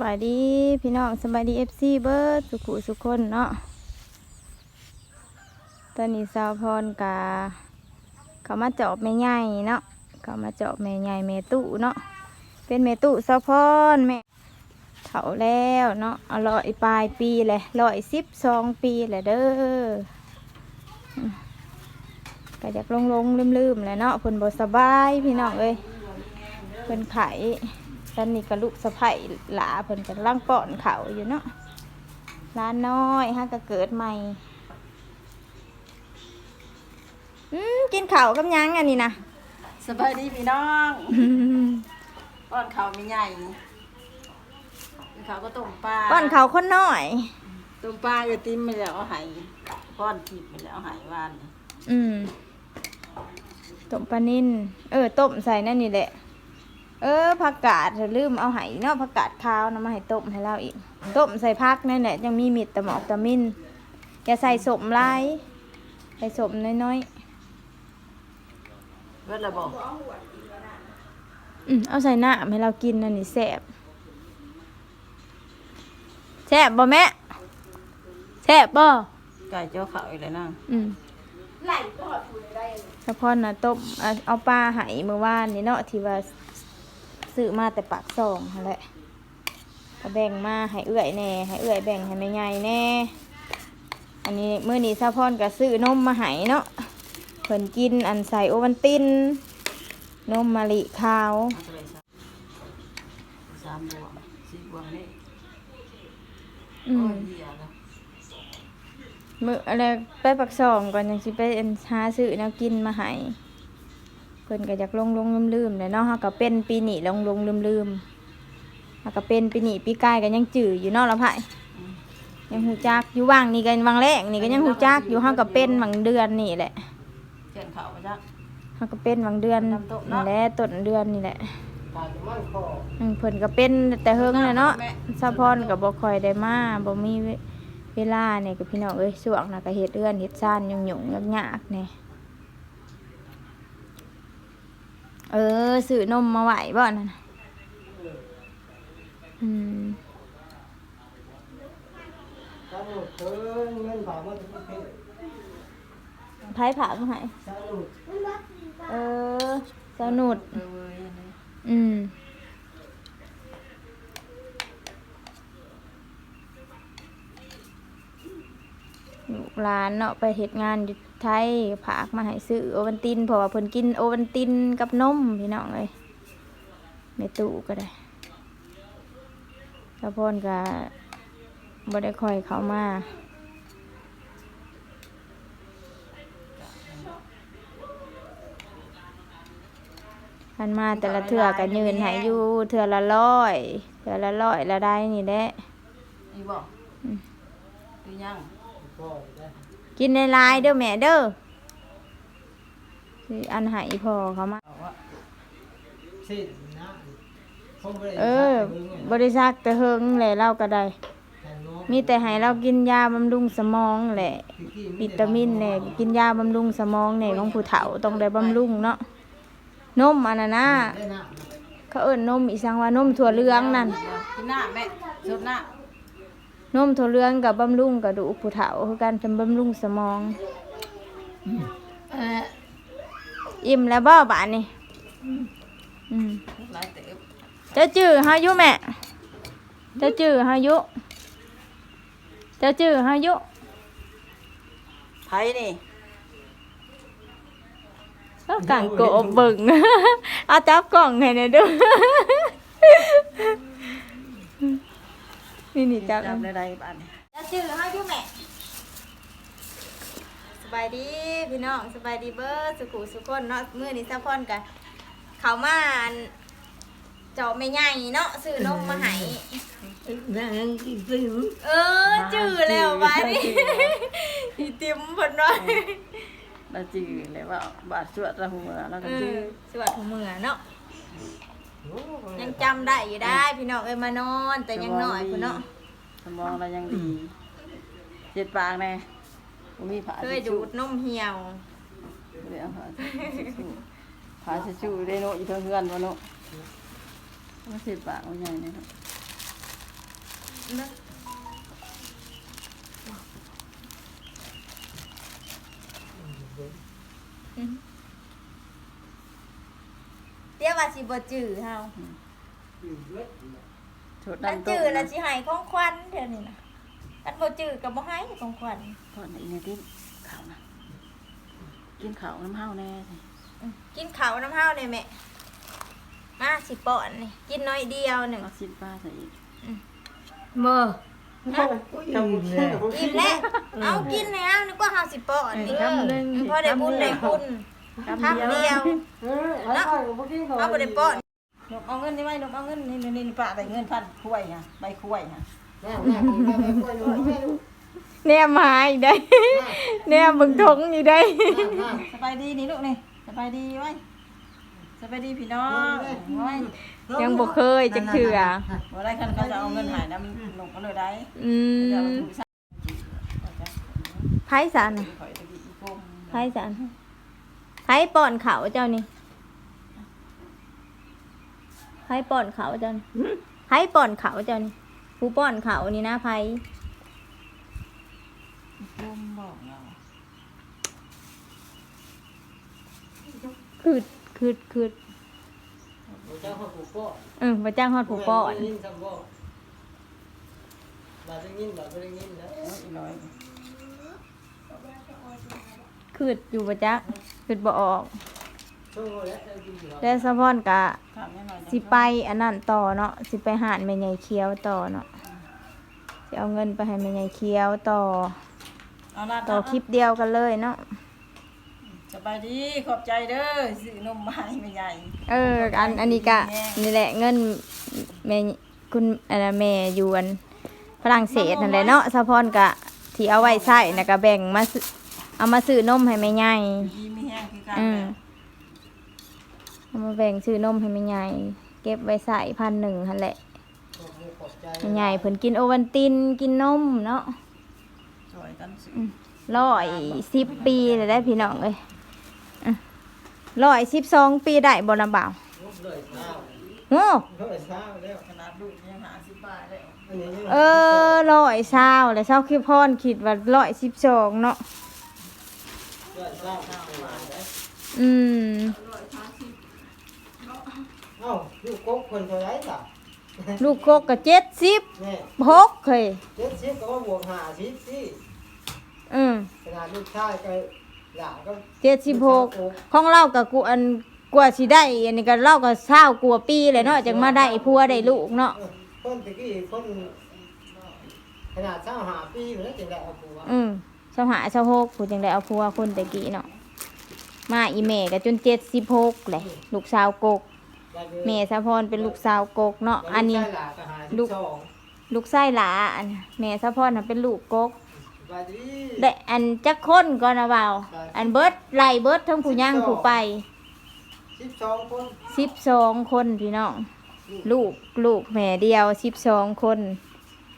บายดีพี่น้องสบายดีเอฟซีเบิร์ดสุขุสุขคนเนาะตอนนี้สาวพรกาเขามาเจาะแม่ใหญ่เนาะเขามาเจาะแม่ใหญ่แม่ตู้เนาะเป็นแม่ตู้สาวพรแม่เฒ่าแล้วเนาะอร้อยปลายปีเลยร้อยสิบสองปีเลยเด้อก็อยากลงลงลืมลืมๆแหล้วเนาะเพิ่นบ่สบายพี่น้องเอ้ยเพิ่นไข้ ตอนนี้ก็ลูกสะใภ้หลาเพิ่นกำลังป้อนเขาวอยู่เนาะร้านน้อยฮะก็เกิดใหม่ อืมกินข้าวกับหยังอันนี้นะสบายดีพี่น้องป้อนข้าวไม่ใหญ่กินข้าวก็ต้มปลาป้อนข้าวคนน้อย ต้มปลาก็ติ้มไปแล้วเอาใหายป้อนทิพไปแล้วเอาใหายวานอืมต้มปลานิ่นเออต้มใส่นั่นนี่แหละ เออผักกาดลืมเอาไห้เนาะผักกาดขาวนะมาให้ต้มให้เราอีกต้มใส่ผักนั่นแหละยังมีมิดตะหมอกตะมินอย่าใส่สมหลายใส่สมน้อยๆเวทระบอกอืมเอาใส่น้ำให้เรากินนั่นนี่แซ่บแซ่บบ่แม่แซ่บบ่ไก่เจ้าข้าวอีกแล้วนะอืมเฉพาะน่ะต้มเอาเอาปลาไหเมื่อวานนี่เนาะที่ว่า ซื้อมาแต่ปากซองนั่นแหละก็แบ่งมาให้เอื้อยแหน่ให้เอื้อยแบ่งให้แม่ใหญ่แหน่ อันนี้มื้อนี้ซาพอนก็ซื้อนมมาให้เนาะเพิ่นกินอันใส่โอวันติน นมมะลิขาวเอาไปเลยสามบวงสี่บวงนี่อืโอ้มยเหี้ยแล้วมืออะไรไปปักซองก่อนยังสิไปเอ็นหาซื้อแนวกินมาให้ เพิ่นก็อยากลงลงลืมลืมๆเลยเนาะเฮาก็เป็นปีนี้ลงลงลืมลืมๆเฮาก็เป็นปีนี้ปีกายก็ยังจื้ออยู่เนาะละไผยังหูจักอยู่ว่างนี่ก็ว่างแรกนี่ก็ยังหูจักอยู่เฮาก็เป็นบางเดือนนี่แหละเขียนข้าวมาจ้ะเฮาก็เป็นบางเดือนน้ำตกเนาะนี่แหละต้นเดือนนี่แหละอืมเพิ่นก็เป็นแต่เฮิงเลยเนาะซาพรก็บ่ค่อยได้มาบ่มีเวเวลาเนี่ยกับพี่น้องเอ้ยช่วงน่ะก็เฮ็ดเอื้อนเฮ็ดซ่านยุ่งๆยากๆแน่ เออซื้อนมมาไหวบ่นั่นน่ะอืมสนุกเกินเงินฝากมาทุกประเภทไผผักให้สนุกเออสนุด เออเว้ยอันนี้อืม ลูกหลานเนาะไปเฮ็ดงานอยู่ ไทยผากมาให้ซื้อโอวันตินเพราะว่าเพิ่นกินโอวันตินกับนมพี่น้องเอ้ยในตู้ก็ได้แล้วพ่นก็บ่ได้ค่อยเข้ามาคันมาแต่ละเทื่อก็ยืนให้อยู่เทื่อละร้อยเทื่อละร้อยละได้นี่แหละนี่บอกอืมหรือยัง กินในลายเด้อแม่เด้อสิอันใหายพอเขามาเอาวะสิ้นนะคงบ่ได้เออ บริษัทแต่เฮิงแหละเราก็ได้มีแต่ให้เรากินยาบำรุงสมองแหละวิตามินแหน่กินยาบำรุงสมองแหน่ของผู้เฒ่าต้องได้บำรุงเนาะนมอันนั้นนะได้นะเขาเอิ้นนมอีสังว่านมถั่วเหลืองนั่นกินหน้าแม่สดหน้า นมถั่วเหลืองกับบำรุงกระดูกผู้เฒ่าคือการเป็นบำรุงสมองเอออิ่มแล้วบ่บาดนี่อืมหลายเต๋อเจ้าจื้อฮายุแม่เจ้าจื้อฮายุเจ้าจื้อฮายุไผนี่ก็กังโกะเบิ่งเอาจับกล่องให้หน่อยเดู นี่นี่จับจำได้ไรบ้านนี่เจ้าจื้อฮายุแม่สบายดีพี่น้องสบายดีเบิร์สุขุสุขคนเนาะมื้อนี้ซัพพอนกันเขามาอันเจาะไม่ใหญ่เนาะซื้อนมมาให้นั่งกินซื้อเออจื้อแล้วบาดนี้อีติมเพิ่นว่าเราจืดเลยว่าบาดสวดระหัวแล้วเอก็จือดสวัสดีมือเนาะโอ้ ยังจำได้อยู่ได้ พี่น้องเอ้มานอน แต่ยังหน่อยพุ่นเนาะสมองเรายังดีเจ็ดปากแน่บ่มีผาเคยดูดนมเหี่ยว เดี๋ยวผาสิชูผาสิชูได้โนอีเท่าเพื่อนบ่โนว่าเจ็ดปากว่าใหญ่เลยครับอือ ว่าสิบ่จื้อเฮาอืมเว้ยชุดอันดำจื้อแล้วสิให้ของขวัญเดี๋ยวนี้นะอันบ่จื้อก็บ่ให้ของขวัญก่อนอีกในที่ข้าวนะกินข้าวน้ำห้าวแน่สิอืมกินข้าวน้ำเฮาได้แม่มาสิป้อนนี่กินน้อยเดียวหนึ่งเอาซิมป้าใส่อีกเมื่อจำแน่กินแล้วเอากินแล้วนึกว่าเฮาสิป้อนนี่คำหนึ่งพอได้บุญได้คุณ คำคำเดียวเดียวเออแล้วเมื่อกี้เขาเอาบ่ได้ป้อนนกเอาเงินนี่ไว้นกเอาเงินนี่นี่นี่ป้าได้เงินพันคุ้ยฮะใบคุ้ยฮะแม่แม่แม่แม่ดูแม่ดูแนมหาอีกได้แนมเบิ่งทงอีกได้สบายดีนี่ลูกนี่สบายดีไว้สบายดีพี่น้องไว้ยังบ่เคยจักเทื่อบ่ได้คันเขาจะเอาเงินหายน้ำนกก็เลยได้อืเดี๋ยวมเราถูกสั่งไผสันขอยตะกี้อีกมไผสัน ไผป้อนเขาเจ้านี่ไผป้อนเขาเจ้านี่ไผป้อนเขาเจ้านี่ผู้ป้อนเขานี่นะไผลมบอกเราคืดคืดคืดเจ้าเขาปลูกก็เออมาจ้างฮอดผู้ป้อนยินซ้ำบ่บาดได้ยินบาดบ่ได้ยินแล้วอีร้อยคืดอยู่ประจัก คืดบ่ออกช่วงแล้วได้กินอยู่แล้วสะพอนกะถามยังไงสิไปอันนั้นต่อเนาะสิไปหาดแม่ใหญ่เคี้ยวต่อเนาะสิเอาเงินไปให้แม่ใหญ่เคี้ยวต่อเอาละต่อคลิปเดียวกันเลยเนาะสบายดีขอบใจเด้อซื้อนมมาให้แม่ใหญ่เอออันอันนี้กะนี่แหละเงินแม่คุณอะไรแม่อยวนฝรั่งเศสนั่นแหละเนาะสะพอนกะที่เอาไว้ใช้น่ะก็แบ่งมาซื้อเอามาซื้อนมให้แม่ใหญ่ดีมีแห้ง คือกันอืมแหละเอามาแบ่งซื้อนมให้แม่ใหญ่เก็บไว้ใส่พันหนึ่งหั่นแหละขอบใจแม่ใหญ่เพิ่นกินโอวัลตินกินนมเนาะช่วยกันซื้อร้อยสิบปีเลยได้พี่น้องเอ้ยอะร้อยสิบสองปีได้บ่ลำบ่าวเลยเช้าโอ้เลยเช้าแล้วขนาดลูกยังหาสิบบาทเลยอันนี้ยังเออร้อยเศร้าแล้วเศร้าคิดพรคิดว่าร้อยสิบสองเนาะ อืมเอ้าลูกกบคนเท่าไรล่ะลูกกกก็เจ็ดสิบแม่หกเคยเจ็ดสิบก็ว่าบวกห้าสิบสิอืมขนาดลูกชายก็หลานก็เจ็ดสิบหกของเรากับกูอันกว่าสิได้อันนี้ก็เล่าก็เศร้ากลัวาปีเลยเนาะจังมาได้ผัวได้ลูกเนาะเออคนตะกี้คนขนาดเช้าหาปีอยู่แล้วจึงได้เอาผัวอืม เศร้าหาเศร้าหกผู้จังได้เอาผัวคนตะกี้เนาะมาอีแม่ก็จนเจ็ดสิบหกเลยลูกสาวกกแม่สะพรเป็นลูกสาวกกเนาะอันนี้ลูลูกกลูกไส้หลาอันแม่สะพรน่ะเป็นลูกกกบายดีได้อันจักคนก่อนนะเบาอันเบิดไล่เบิดทั้งผู้ย่างผู้ไปสิบสองคนสิบสองคนพี่น้องลูกลูกแม่เดียวสิบสองคน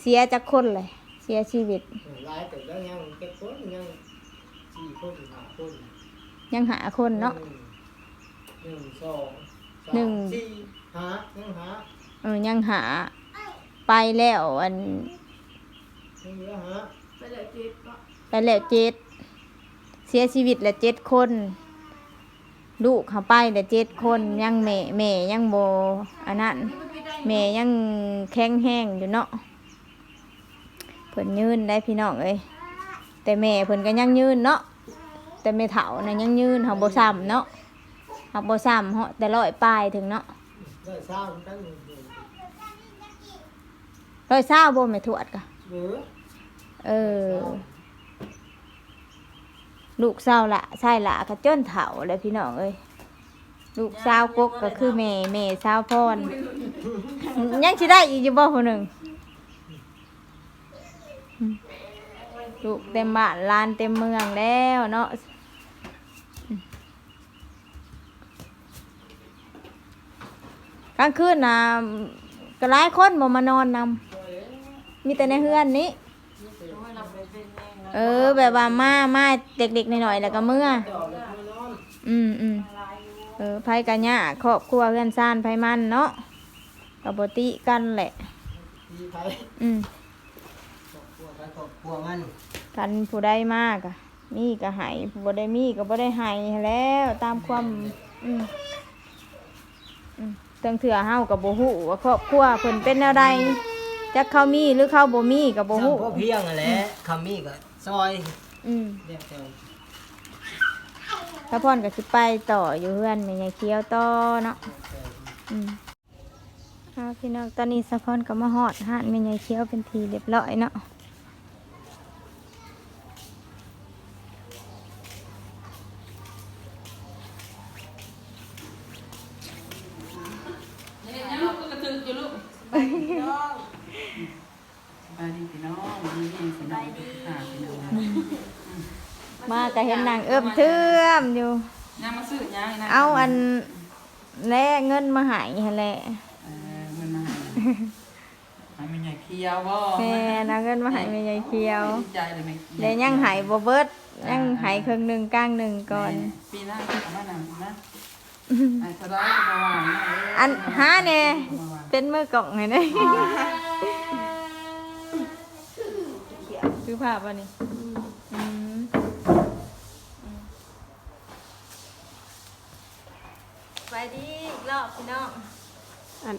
เสียจักคนเลยเสียชีวิต หลายแต่แล้วยังเก็บคนยังสี่คนห้าคนยังหาคนเนาะหนึ่งสองสามหนึ่งสี่หายังหาเออยังหา ไปแล้วอันยังเหลือหาไปแล้วเจ็ดเสียชีวิตแล้วเจ็ดคนลูกเขาไปแล้วเจ็ดคนยังแม่แม่ยังโบอันนั้นแม่ยังแข็งแห้งอยู่เนาะเพิ่นยืนได้พี่น้องเอ้ยแต่แม่เพิ่นก็ยังยืนเนาะแต่แม่เฒ่านะยังยืนหักโบซ้ำเนาะหักโบซ้ำเหาะแต่ร้อยปลายถึงเนาะได้เศร้าตั้งหนึ่งร้อยเศร้าโบไม่ถวดกะเหลือเออลูกสาวละใช่ละก็จนเฒ่าเลยพี่น้องเอ้ยลูกสาวกกก็คือแม่แม่สาวพรยังสิได้อีกอยู่บ่คนหนึ่ง ลูกเต็มบ้านลานเต็มเมืองแล้วเนาะกลางคืนนะก็หลายคนบ่มานอนนำมีแต่ในเฮือนนี้เออ แบบว่ามามาเด็กๆหน่อยๆแล้วก็เมื่อ อืมอืมเออไผกันยะครอบครัวเพื่อนซ่านไผมันเนาะกับบติกันแหละอืม ไปครอบครัวมันกันผู้ได้มากอะมีก็ใหายผู้บ่ได้มีก็บ่ได้ใหายแล้วตามความอืมอืมตั้งเถื่อเฮากับบ่ฮู้ว่าครอบครัวเพิ่นเป็นแนวใดจักเขามีหรือเขาบ่มีก็บ่ฮู้จำพ่อเพียงนั่นแหละคำมีก็ซอยอืมเรียกเจ้าถ้าพรก็สิไปต่ออยู่เฮือนแม่ยายเคียวต่อเนาะอืมเอาพี่น้องตอนนี้สะพรก็มาฮอดหานแม่ยายเคียวเป็นทีเรียบร้อยเนาะ นี่ยังลูกกระตึกอยู่ลู กไปพี่น้องไปดีพี่น้องดีดีพี่น้องค่ะพี่น้องมาก็เห็นนางเอื้อมเทื่อมอยู่ยังมาซื้อยังนะเอาอันแลกเงินมาใหายหั่นแหละเออมันมาให้มันใหญ่เคียวบ่แม่นางเงินมาใหายแม่ยายเคียวดีใจเลยไหมแล้วยังใหายบ่เบิดยังใหายครึ่งหนึงกลางหนึงก่อน ปีหน้าเอามาหนังนะไอ้สไลด์ก็มาวางนะเอันหาแน่ เอามาวางเป็นมือกล่องให้ได้คือภาพอันนี้อืมไปดีอีกรอบพี่น้องอัน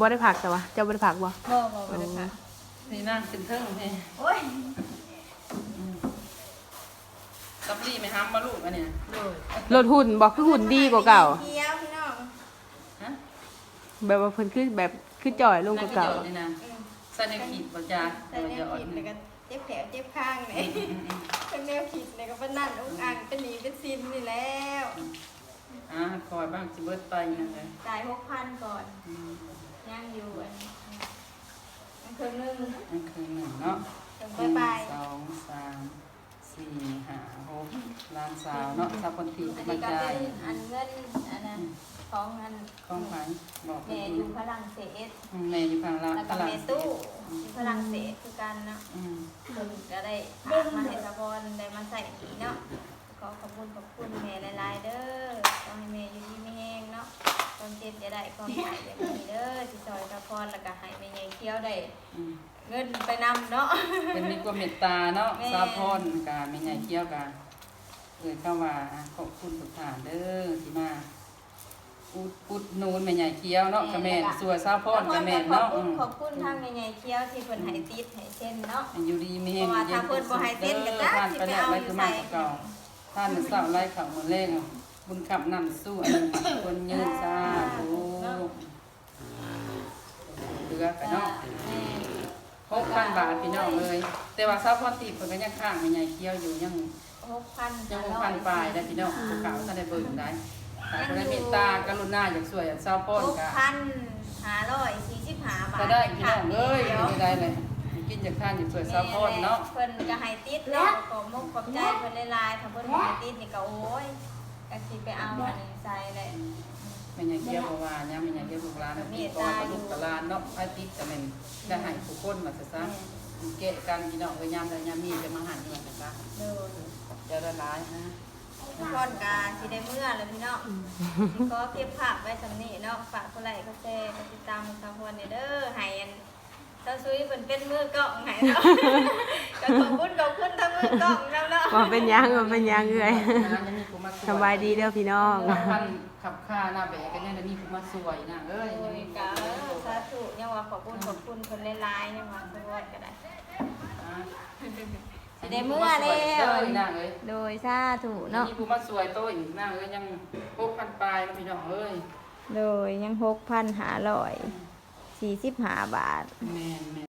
บ่ได้ผักแต่ว่าเจ้าบ่ได้ผักบ่พ่อบอกไปเลยค่ะนี่นั่งเป็นเทิงนี่โอ้ยตับลี่ไม่ห้ามมาลูกอันเนี้ยลดหุ่นบ่คือหุ่นดีกว่าเก่าเคี้ยวพี่น้อง ฮะ แบบว่าเพิ่นคือแบบคือจ่อยลงกว่าเก่า นี่นะใส่ในขีดบ่จ้าใส่แนวผิดแล้วก็เจ็บแผลเจ็บข้างเลยเป็นแนวผิดเลยก็เป็นนั่นอุ้งอังเป็นหนีเป็นซินนี่แล้วอ่าคอยบ้างสิเบิดไปนั่นเลยจ่ายหกพันก่อนย่างอยู่อันอันครึ่งหนึงนั่นคือหนึ่งเนาะ ถึงหไปนึ่งไปสองสามสี่ห้าหกล้านสาวเนาะสาวคนตีอันมานี้ก็จ่ายเป็นอันเงินอันนั้น ของอันข้องฝันบอกแม่อยู่ฝรั่งเศสแม่อยู่ฝั่งลาวแล้วฝก็รั่งแม่เศตู้สอยู่ฝรั่งเศสคือกันเนาะอืมเพิ่นก็ได้ฝากมาให้สะพอนได้มาใส่อีกเนาะขอขอบคุณขอบคุณแม่หลายๆเด้อขอให้แม่อยู่ดีไม่แห้งเนาะความเจ็บจะได้ความหายอย่างนี้เด้อที่ซอยสะพอนแล้วก็ให้แม่ใหญ่เคี้ยวได้อืมเงินไปนำเนาะเป็นมีความเมตตาเนาะแม่สาวพรกาไม่ใหญ่เที่ยวกาเอ่ยเข้าว่าขอบคุณทุกท่านเด้อที่มา อุดอุดหนูนแม่ใหญ่เคี้ยวเนาะกับแม่สวยสาวพรกับแม่ขอเนาะบอืคุณมขอบคุณทางแม่ใหญ่เคี้ยวที่เพิ่นให้ติดให้เส้นเนาะอยู่ดีมีเพแห้งราะว่าถ้าเพิ่นบ่ให้เต้นก็จ้าท่านสิไปไปแล้วเอาไรอคืยู่อใส่มาเก่าท่านเศร้าไรขับมือเล่งบุญขับนำสู้อันนี้คนยืนซาธุเหลือกันเนาะหกพันบาทพี่น้องเลย แต่ว่าสาวพรตีเพิ่นก็ยังข้างแม่ใหญ่เคี้ยวอยู่ยังหกพันยังบ่พันปลายได้พี่น้องภูเขาท่านได้เบิ่งได้ถ้า คนได้เมตตากรุณาอยากสวยอยากเศร้าป้อนหกก็พันห้าร้อยสี่สิบห้าบาทก็ได้พี่น้องเอ้ยดี๋วไม่ได้เลยกินจากท่านอยากสวยเศร้าป้อนเนาะเพิ่นก็ให้ติดเนาะขอมุกขอบใจเพิ่นหลายๆถ้าเพิ่นบ่ให้ติดนี่ก็โอ้ยก็สิไปเอาอันนี้ใส่เลยแม่ยังเกี่ยวบ่ว่าเนี่ยแม่ยังเกี่ยวลูกหลานน่ะพี่ก็กับลูกกับหลานเนาะไอ้ติดก็แม่นได้ให้ทุกคนมาซะซะเกะกันพี่น้องเอ้ยยามใดยามมีจะมาหันเงินนะจ๊ะเด้อเจะละลายนะทุ กคนก็สิได้เมื่อแล้วพี่น้องก็เก็บภาพไว้สำนี้เนาะฝากคนไลค์ก็แชร์ก็ติดตามของสาวพรนี่เด้อให้อันเจ้าซุยเพิ่นเป็นมือกล้องให้เนาะก็ขอบคุณขอบคุณทั้งมือกล้องแล้วเนาะว่าเป็นหยังว่าเป็นหยังเอ้ยยังมีผู้มาสบายดีเด้อพี่น้องพันขับค่าหน้าแบกกันยังมีผู้มาสวยนะเอ้ยโอ้ยังยมีก็สาธุยังว่าขอบคุณขอบคุณคนหลายๆยังว่าสวัสดีก็ได้ สิได้เมื่อแล้วเอ้ยนางเอ้ยโดยสาธุเนาะมีผู้มาสวยโตอีกนางเอ้ยยังพกพันปลายนะพี่น้องเอ้ยโดยยังหกพันหาร้อยสี่สิบห้าบาท แม่นแม่น